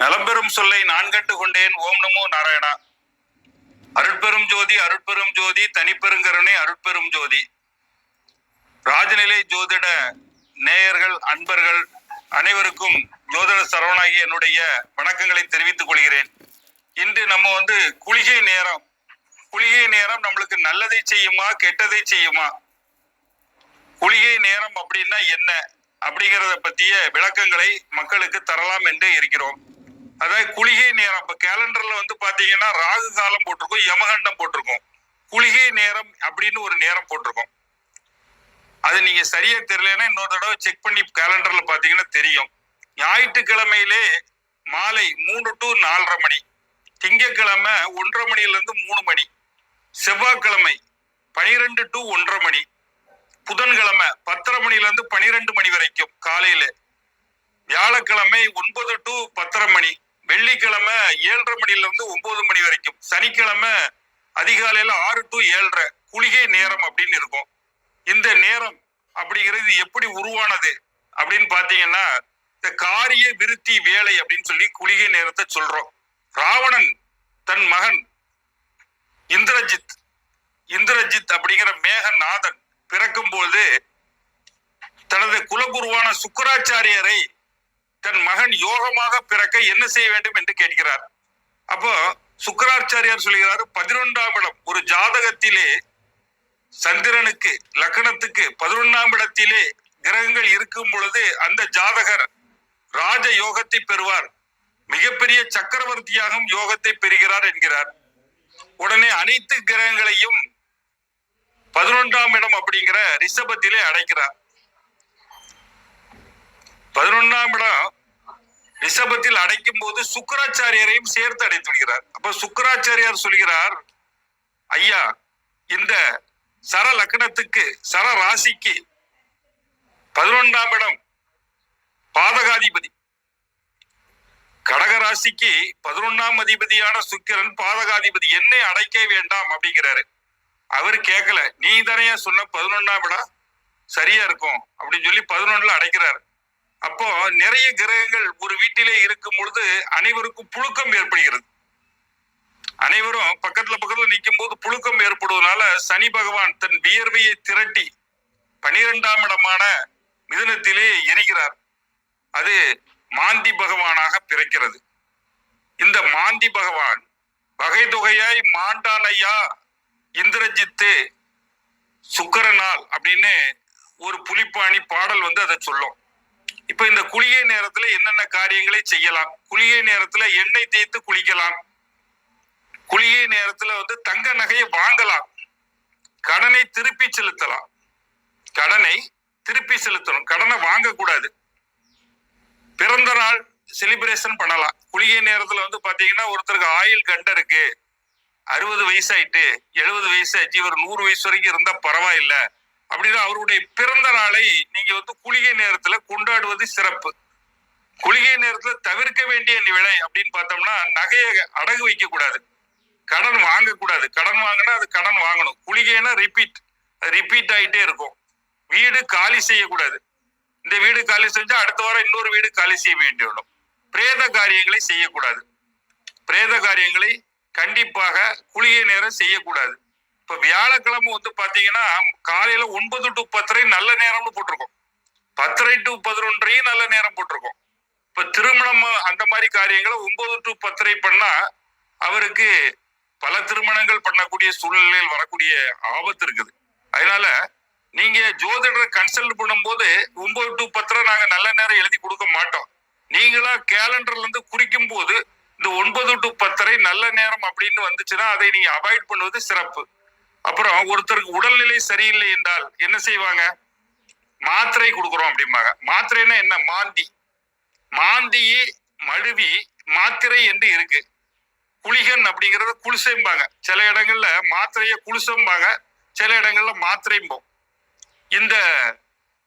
நலம்பெரும் சொல்லை நான் கண்டு கொண்டேன் ஓம் நமோ நாராயணா. அருட்பெரும் ஜோதி அருட்பெரும் ஜோதி தனிப்பெருங்கருணை அருட்பெரும் ஜோதி. ராஜநிலை ஜோதிட நேயர்கள் அன்பர்கள் அனைவருக்கும் ஜோதிட சரவணாகி என்னுடைய வணக்கங்களை தெரிவித்துக் கொள்கிறேன். இன்று நம்ம வந்து குளிகை நேரம். குளிகை நேரம் நம்மளுக்கு நல்லதை செய்யுமா கெட்டதை செய்யுமா? குளிகை நேரம் அப்படின்னா என்ன? அப்படிங்கறத பத்திய விளக்கங்களை மக்களுக்கு தரலாம் என்று இருக்கிறோம். அதாவது குளிகை நேரம் இப்ப கேலண்டர்ல வந்து பாத்தீங்கன்னா ராகு காலம் போட்டிருக்கோம் யமகண்டம் போட்டிருக்கோம். குளிகை நேரம் அப்படின்னு ஒரு நேரம் போட்டிருக்கோம். அது நீங்க சரியா தெரியலன்னா இன்னொரு தடவை செக் பண்ணி கேலண்டர்ல பாத்தீங்கன்னா தெரியும். ஞாயிற்றுக்கிழமையிலே மாலை மூணு டு நாலரை மணி திங்கக்கிழமை ஒன்றரை மணிலிருந்து மூணு மணி செவ்வாய்க்கிழமை பனிரெண்டு டு ஒன்றரை மணி புதன்கிழமை பத்தரை மணில இருந்து பனிரெண்டு மணி வரைக்கும் காலையில. வியாழக்கிழமை ஒன்பது டு பத்தரை மணி வெள்ளிக்கிழமை ஏழரை மணில இருந்து ஒன்பது மணி வரைக்கும் சனிக்கிழமை அதிகாலையில ஆறு டு ஏழரை குளிகை நேரம் அப்படின்னு இருக்கும். இந்த நேரம் அப்படிங்கிறது எப்படி உருவானது அப்படின்னு பாத்தீங்கன்னா இந்த காரிய விருத்தி வேலை அப்படின்னு சொல்லி குளிகை நேரத்தை சொல்றோம். ராவணன் தன் மகன் இந்திரஜித் இந்திரஜித் அப்படிங்கிற மேகநாதன் பிறக்கும்போது தனது குலகுருவான சுக்கராச்சாரியரை தன் மகன் யோகமாக பிறக்க என்ன செய்ய வேண்டும் என்று கேட்கிறார். அப்போ சுக்கராச்சாரியார் சொல்கிறார் பதினொன்றாம் இடம் ஒரு ஜாதகத்திலே சந்திரனுக்கு லக்னத்துக்கு பதினொன்றாம் இடத்திலே கிரகங்கள் இருக்கும் பொழுது அந்த ஜாதகர் ராஜ யோகத்தை பெறுவார். மிகப்பெரிய சக்கரவர்த்தியாகும் யோகத்தை பெறுகிறார் என்கிறார். உடனே அனைத்து கிரகங்களையும் பதினொன்றாம் இடம் அப்படிங்கிற ரிஷபத்திலே அடைக்கிறார். பதினொன்றாம் இடம் ரிஷபத்தில் அடைக்கும் போது சுக்கராச்சாரியரையும் சேர்த்து அடைத்து விடுகிறார். அப்ப சுக்கராச்சாரியார் சொல்கிறார் ஐயா இந்த சர லக்னத்துக்கு சர ராசிக்கு பதினொன்றாம் இடம் பாதகாதிபதி. கடக ராசிக்கு பதினொன்னாம் அதிபதியான சுக்கிரன் பாதகாதிபதி. என்னை அடைக்க வேண்டாம் அப்படிங்கிறாரு. அவர் கேட்கல நீ தானே சொன்ன பதினொன்னாம் இடம் சரியா இருக்கும் அப்படின்னு சொல்லி பதினொன்னுல அடைக்கிறாரு. அப்போ நிறைய கிரகங்கள் ஒரு வீட்டிலே இருக்கும் பொழுது அனைவருக்கும் புழுக்கம் ஏற்படுகிறது. அனைவரும் பக்கத்துல பக்கத்துல நிற்கும் போது புழுக்கம் ஏற்படுவதனால சனி பகவான் தன் வியர்வையை திரட்டி பனிரெண்டாம் இடமான மிதுனத்திலே எரிகிறார். அது மாந்தி பகவானாக பிறக்கிறது. இந்த மாந்தி பகவான் வகை தொகையாய் மாண்டானையா இந்திரஜித்து சுக்கரநாள் அப்படின்னு ஒரு புலிப்பாணி பாடல் வந்து அதை சொல்லும். இப்ப இந்த குளிகை நேரத்துல என்னென்ன காரியங்களை செய்யலாம்? குளிகை நேரத்துல எண்ணெய் தேய்த்து குளிக்கலாம். குளிகை நேரத்துல வந்து தங்க நகையை வாங்கலாம். கடனை திருப்பி செலுத்தலாம். கடனை திருப்பி செலுத்தணும். கடனை வாங்கக்கூடாது. பிறந்த நாள் செலிப்ரேஷன் பண்ணலாம். குளிகை நேரத்துல வந்து பாத்தீங்கன்னா ஒருத்தருக்கு ஆயில் கண்ட இருக்கு. அறுபது வயசாயிட்டு எழுபது வயசாச்சு இவர் நூறு வயசு வரைக்கும் இருந்தா பரவாயில்ல அப்படின்னா அவருடைய பிறந்த நாளை நீங்க வந்து குளிகை நேரத்துல கொண்டாடுவது சிறப்பு. குளிகை நேரத்துல தவிர்க்க வேண்டிய விலை அப்படின்னு பார்த்தோம்னா நகையை அடகு வைக்க கூடாது கடன் வாங்கக்கூடாது. கடன் வாங்கினா அது கடன் வாங்கணும். குளிகைன்னா ரிப்பீட் ரிப்பீட் ஆகிட்டே இருக்கும். வீடு காலி செய்யக்கூடாது. இந்த வீடு காலி செஞ்சா அடுத்த வாரம் இன்னொரு வீடு காலி செய்ய வேண்டியுள்ளோம் பிரேத காரியங்களை செய்யக்கூடாது. பிரேத காரியங்களை கண்டிப்பாக குளிகை நேரம் செய்யக்கூடாது. இப்ப வியாழக்கிழமை வந்து பாத்தீங்கன்னா காலையில ஒன்பது டு பத்தரை நல்ல நேரம்னு போட்டிருக்கோம். பத்தரை டு பதினொன்றையும் நல்ல நேரம் போட்டிருக்கோம். இப்ப திருமணம் அந்த மாதிரி காரியங்களை ஒன்பது டு பத்தரை பண்ணா அவருக்கு பல திருமணங்கள் பண்ணக்கூடிய சூழ்நிலையில் வரக்கூடிய ஆபத்து இருக்குது. அதனால நீங்க ஜோதிடரை கன்சல்ட் பண்ணும்போது ஒன்பது டு பத்தரை நாங்க நல்ல நேரம் எழுதி கொடுக்க மாட்டோம். நீங்களா கேலண்டர்ல இருந்து குறிக்கும் போது இந்த ஒன்பது டு பத்தரை நல்ல நேரம் அப்படின்னு வந்துச்சுன்னா அதை நீங்க அவாய்ட் பண்ணுவது சிறப்பு. அப்புறம் ஒருத்தருக்கு உடல்நிலை சரியில்லை என்றால் என்ன செய்வாங்க? மாத்திரை கொடுக்குறோம் அப்படிம்பாங்க. மாத்திரைன்னா என்ன? மாந்தி. மாந்தி மழுவி மாத்திரை என்று இருக்கு. குளிகன் அப்படிங்கறத குளிசைம்பாங்க. சில இடங்கள்ல மாத்திரைய குளிசம்பாங்க. சில இடங்கள்ல மாத்திரைம்போம். இந்த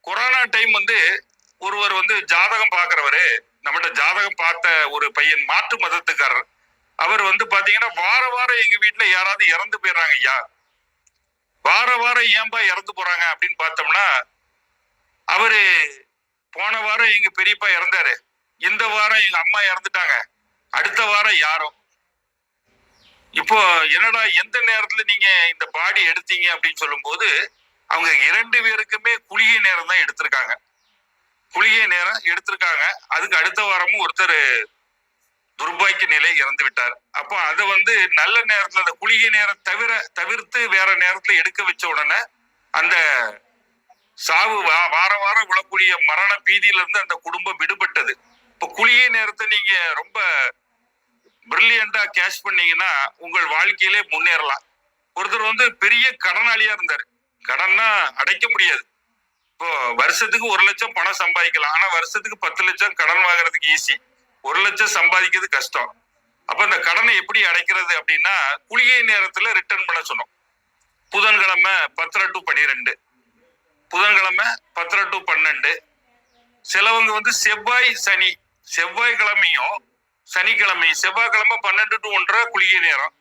கொரோனா டைம் வந்து ஒருவர் வந்து ஜாதகம் பார்க்கிறவரு நம்மகிட்ட ஜாதகம் பார்த்த ஒரு பையன் மாற்று மதத்துக்காரர். அவர் வந்து பாத்தீங்கன்னா வார வாரம் எங்க வீட்டுல யாராவது இறந்து போயிடுறாங்க ஐயா வார வாரம் ஏன்பா இறந்து போறாங்க அப்படின்னு பார்த்தோம்னா அவரு போன வாரம் எங்க பெரியப்பா இறந்தாரு. இந்த வாரம் எங்க அம்மா இறந்துட்டாங்க. அடுத்த வாரம் யாரும். இப்போ என்னடா எந்த நேரத்துல நீங்க இந்த பாடி எடுத்தீங்க அப்படின்னு சொல்லும்போது அவங்க இரண்டு பேருக்குமே குளிகை நேரம் தான் எடுத்திருக்காங்க. குளிகை நேரம் எடுத்திருக்காங்க. அதுக்கு அடுத்த வாரமும் ஒருத்தர் துர்பாக்கிய நிலை இறந்து விட்டார். அப்போ அதை வந்து நல்ல நேரத்துல அந்த குளிகை நேரம் தவிர தவிர்த்து வேற நேரத்துல எடுக்க வச்ச உடனே அந்த சாவு வா- வார வாரம் விழக்கூடிய மரண பீதியிலிருந்து அந்த குடும்பம் விடுபட்டது. இப்போ குளிகை நேரத்தை நீங்க ரொம்ப பிரில்லியண்டா கேஷ் பண்ணீங்கன்னா உங்கள் வாழ்க்கையிலே முன்னேறலாம். ஒருத்தர் வந்து பெரிய கடனாளியா இருந்தார். கடன்னா அடைக்க முடியாது. வருஷத்துக்கு ஒரு லட்சம் பணம் சம்பாதிக்கலாம். ஆனா வருஷத்துக்கு பத்து லட்சம் கடன் வாங்குறதுக்கு ஈஸி ஒரு லட்சம் சம்பாதிக்கிறது கஷ்டம். அப்ப இந்த கடனை எப்படி அடைக்கிறது அப்படின்னா குளிகை நேரத்துல ரிட்டர்ன் பண்ண சொன்னோம். புதன்கிழமை பத்தரை டு பன்னிரெண்டு புதன்கிழமை பத்தரை டு பன்னெண்டு. சிலவங்க வந்து செவ்வாய் சனி. செவ்வாய்க்கிழமையும் சனிக்கிழமையும். செவ்வாய்க்கிழமை பன்னெண்டு டு ஒன்றரை குளிகை நேரம்.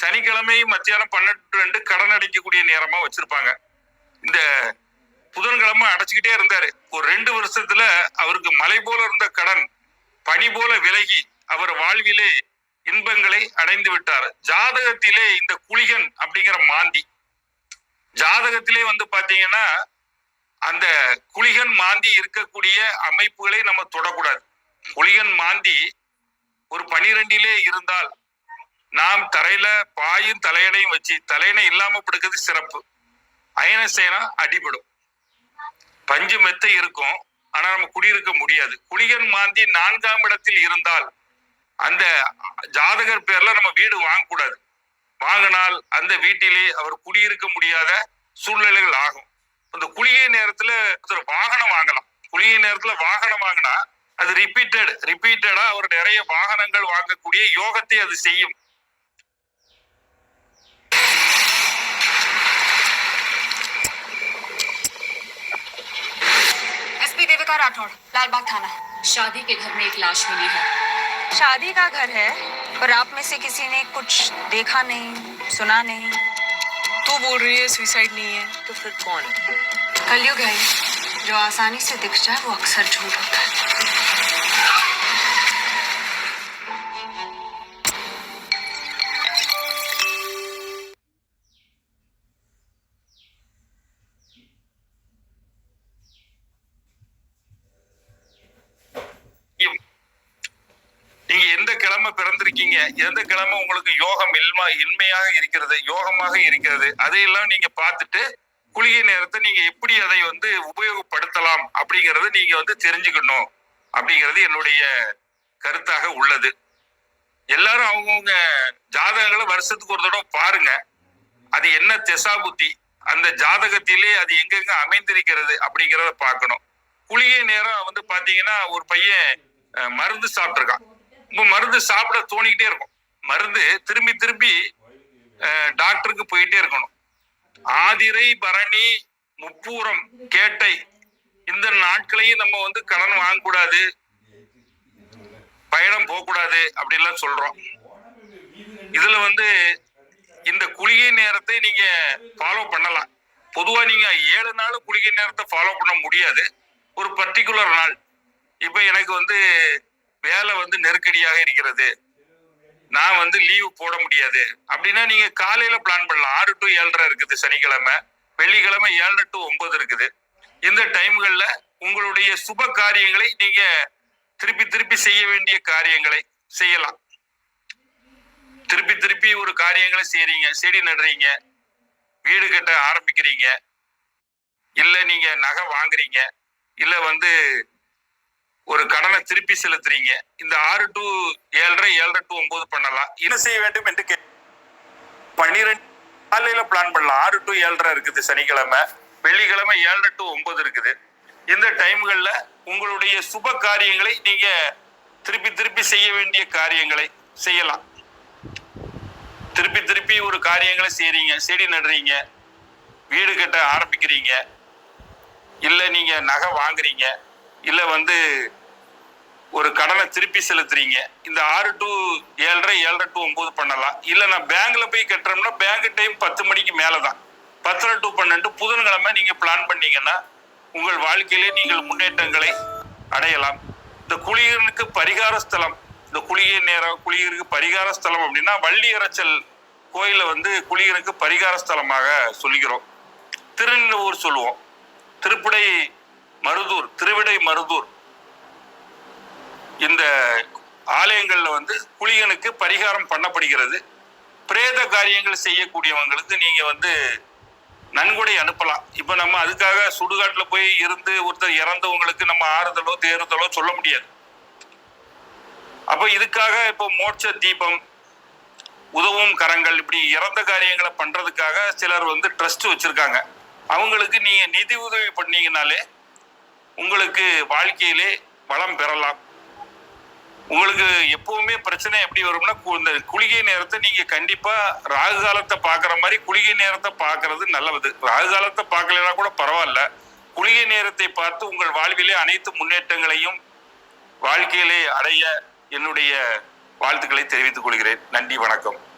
சனிக்கிழமையும் மத்தியானம் பன்னெண்டு ரெண்டு கடன் அடைக்கக்கூடிய நேரமா வச்சிருப்பாங்க. இந்த புதன்கிழமை அடைச்சுக்கிட்டே இருந்தாரு. ஒரு ரெண்டு வருஷத்துல அவருக்கு மலை போல இருந்த கடன் பனி போல விலகி அவர் வாழ்விலே இன்பங்களை அடைந்து விட்டார். ஜாதகத்திலே இந்த குளிகன் அப்படிங்கிற மாந்தி. ஜாதகத்திலே வந்து பாத்தீங்கன்னா அந்த குளிகன் மாந்தி இருக்கக்கூடிய அமைப்புகளை நம்ம தொடக்கூடாது. குளிகன் மாந்தி ஒரு பனிரெண்டிலே இருந்தால் நாம் தரையில பாயும் தலையணையும் வச்சு தலையணை இல்லாம படுக்கிறது சிறப்பு. அயன சேனா அடிபடும். பஞ்சு மெத்தை இருக்கும். ஆனா நம்ம குடியிருக்க முடியாது. குளிகன் மாந்தி நான்காம் இடத்தில் இருந்தால் அந்த ஜாதகர் பேர்ல நம்ம வீடு வாங்கக்கூடாது. வாங்கினால் அந்த வீட்டிலே அவர் குடியிருக்க முடியாத சூழ்நிலைகள் ஆகும். அந்த குளிகை நேரத்துல வாகனம் வாங்கலாம். குளிகை நேரத்துல வாகனம் வாங்கினா அது ரிப்பீட்டட் ரிப்பீட்டடா அவர் நிறைய வாகனங்கள் வாங்கக்கூடிய யோகத்தை அது செய்யும். एसपी राठौड़ लालबाग थाना। शादी के घर में एक लाश मिली है। शादी का घर है पर आप में से किसी ने कुछ देखा नहीं सुना नहीं। तो बोल रही है सुसाइड नहीं है। तो फिर कौन? कलयुग है। जो आसानी से दिख जाए वो अक्सर झूठ होता है। கிழமை பிறந்திருக்கீங்க. எந்த கிழமை உங்களுக்கு யோகம் இல்மா இன்மையாக இருக்கிறது யோகமாக இருக்கிறது அதையெல்லாம் நீங்க பார்த்துட்டு குளிகை நேரத்தை நீங்க எப்படி அதை வந்து உபயோகப்படுத்தலாம் அப்படிங்கறத நீங்க வந்து தெரிஞ்சுக்கணும் அப்படிங்கிறது என்னுடைய கருத்தாக உள்ளது. எல்லாரும் அவங்கவுங்க ஜாதகங்களை வருஷத்துக்கு ஒரு தடவை பாருங்க. அது என்ன திசா புத்தி அந்த ஜாதகத்திலே அது எங்கெங்க அமைந்திருக்கிறது அப்படிங்கிறத பார்க்கணும். குளிகை நேரம் வந்து பாத்தீங்கன்னா ஒரு பையன் மருந்து சாப்பிட்ருக்கான் மருந்து சாப்பிட தோணிக்கிட்டே இருக்கும். மருந்து திரும்பி திரும்பி டாக்டருக்கு போயிட்டே இருக்கணும். ஆதிரை பரணி முப்பூரம் கேட்டை இந்த நாட்களையும் நம்ம வந்து கடன் வாங்கக்கூடாது பயணம் போகக்கூடாது அப்படின்லாம் சொல்றோம். இதுல வந்து இந்த குளிகை நேரத்தை நீங்க ஃபாலோ பண்ணலாம். பொதுவா நீங்க ஏழு நாள் குளிகை நேரத்தை ஃபாலோ பண்ண முடியாது. ஒரு பர்டிகுலர் நாள். இப்ப எனக்கு வந்து வேலை வந்து நெருக்கடியாக இருக்கிறது. நான் வந்து லீவு போட முடியாது. அப்படின்னா நீங்க காலையில பிளான் பண்ணலாம். ஆறு டு ஏழரை இருக்குது சனிக்கிழமை. வெள்ளிக்கிழமை ஏழரை டு ஒன்பது இருக்குது. இந்த டைம்கள்ல உங்களுடைய சுப காரியங்களை நீங்க திருப்பி திருப்பி செய்ய வேண்டிய காரியங்களை செய்யலாம். திருப்பி திருப்பி ஒரு காரியங்களை செய்றீங்க. செடி நடுறீங்க. வீடு கட்ட ஆரம்பிக்கிறீங்க. இல்ல நீங்க நகை வாங்குறீங்க. இல்ல வந்து ஒரு கடன் திருப்பி செலுத்துறீங்க. இந்த ஆறு டு ஏழரை ஏழரை டு ஒன்பது பண்ணலாம். என்ன செய்ய வேண்டும் என்று கே பன்னிரெண்டு காலையில பிளான் பண்ணலாம். ஆறு டு ஏழரை இருக்குது சனிக்கிழமை. வெள்ளிக்கிழமை ஏழரை டு ஒன்பது இருக்குது. இந்த டைம்கள்ல உங்களுடைய சுப காரியங்களை நீங்க திருப்பி திருப்பி செய்ய வேண்டிய காரியங்களை செய்யலாம். திருப்பி திருப்பி ஒரு காரியங்களை செய்றீங்க. செடி நடுறீங்க. வீடு கட்ட ஆரம்பிக்கிறீங்க. இல்ல நீங்க நகை வாங்குறீங்க. இல்ல வந்து ஒரு கடனை திருப்பி செலுத்துறீங்க. இந்த ஆறு டு ஏழரை ஏழரை டு ஒன்பது பண்ணலாம். இல்லை நான் பேங்க்ல போய் கட்டுறோம்னா பேங்க் டைம் பத்து மணிக்கு மேலே தான் பத்தரை டு பன்னெண்டு புதன்கிழமை நீங்க பிளான் பண்ணீங்கன்னா உங்கள் வாழ்க்கையிலே நீங்கள் முன்னேற்றங்களை அடையலாம். இந்த குளியனுக்கு பரிகார ஸ்தலம் இந்த குளிகை நேரம் குளியருக்கு பரிகார ஸ்தலம் அப்படின்னா வள்ளி இறைச்சல் கோயில வந்து குளியனுக்கு பரிகார ஸ்தலமாக சொல்கிறோம் திருநெல்லூர் சொல்லுவோம். திருப்படை மருதூர் திருவிடை மருதூர் இந்த ஆலயங்களில் வந்து குளியனுக்கு பரிகாரம் பண்ணப்படுகிறது. பிரேத காரியங்கள் செய்யக்கூடியவங்களுக்கு நீங்கள் வந்து நன்கொடை அனுப்பலாம். இப்போ நம்ம அதுக்காக சுடுகாட்டில் போய் இருந்து ஒருத்தர் இறந்தவங்களுக்கு நம்ம ஆறுதலோ தேறுதலோ சொல்ல முடியாது. அப்போ இதுக்காக இப்போ மோட்ச தீபம் உதவும் கரங்கள் இப்படி இறந்த காரியங்களை பண்ணுறதுக்காக சிலர் வந்து ட்ரஸ்ட் வச்சுருக்காங்க. அவங்களுக்கு நீங்கள் நிதி உதவி பண்ணீங்கனாலே உங்களுக்கு வாழ்க்கையிலே வளம் பெறலாம். உங்களுக்கு எப்பவுமே பிரச்சனை எப்படி வரும்னா கு- இந்த குளிகை நேரத்தை நீங்க கண்டிப்பா ராகு காலத்தை பாக்குற மாதிரி குளிகை நேரத்தை பாக்குறது நல்லது. ராகு காலத்தை பார்க்கலனா கூட பரவாயில்ல. குளிகை நேரத்தை பார்த்து உங்கள் வாழ்விலே அனைத்து முன்னேற்றங்களையும் வாழ்க்கையிலே அடைய என்னுடைய வாழ்த்துக்களை தெரிவித்துக் கொள்கிறேன். நன்றி வணக்கம்.